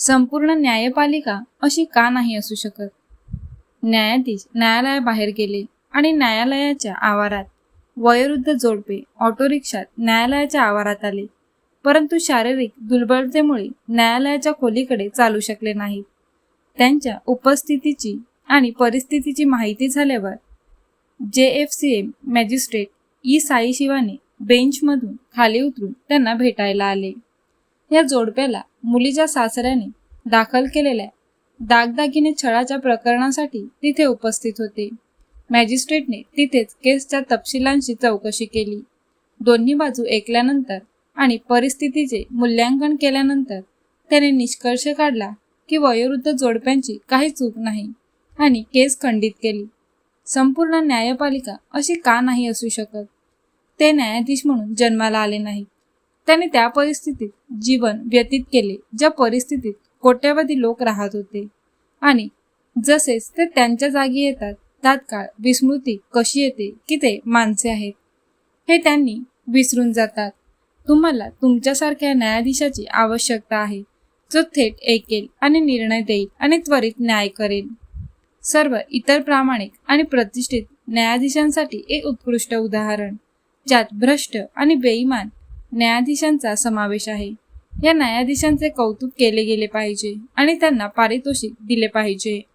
संपूर्ण न्यायपालिका अशी का नाही असू शकत? न्यायाधीश न्यायालयाबाहेर गेले आणि न्यायालयाच्या आवारात वयोवृद्ध जोडपे ऑटो रिक्षात न्यायालयाच्या आवारात आले. परंतु शारीरिक दुर्बलतेमुळे न्यायालयाच्या खोलीकडे चालू शकले नाहीत. त्यांच्या उपस्थितीची आणि परिस्थितीची माहिती झाल्यावर J F C M magistrate E Sai शिवाने बेंचमधून खाली उतरून त्यांना भेटायला आले. या जोडप्याला मुलीच्या सासऱ्याने दाखल केलेल्या दागदागिने छळाच्या प्रकरणासाठी तिथे उपस्थित होते. मॅजिस्ट्रेटने तिथेच केसच्या तपशिलांची चौकशी केली. दोन्ही बाजू ऐकल्यानंतर आणि परिस्थितीचे मूल्यांकन केल्यानंतर त्याने निष्कर्ष काढला की वयोवृद्ध जोडप्यांची काही चूक नाही आणि केस खंडित केली. संपूर्ण न्यायपालिका अशी का नाही असू शकत? ते न्यायाधीश म्हणून जन्माला आले नाहीत. त्याने त्या परिस्थितीत जीवन व्यतीत केले ज्या परिस्थितीत कोट्यावधी लोक राहत होते. आणि जसेच ते त्यांच्या जागी येतात तात्काळ विस्मृती कशी येते की ते माणसे आहेत. हे त्यांनी विसरून जातात. तुम्हाला तुमच्यासारख्या न्यायाधीशाची आवश्यकता आहे जो थेट ऐकेल आणि निर्णय देईल आणि त्वरित न्याय करेल. सर्व इतर प्रामाणिक आणि प्रतिष्ठित न्यायाधीशांसाठी एक उत्कृष्ट उदाहरण ज्यात भ्रष्ट आणि बेईमान न्यायाधीशांचा समावेश आहे. या न्यायाधीशांचे कौतुक केले गेले पाहिजे आणि त्यांना पारितोषिक दिले पाहिजे.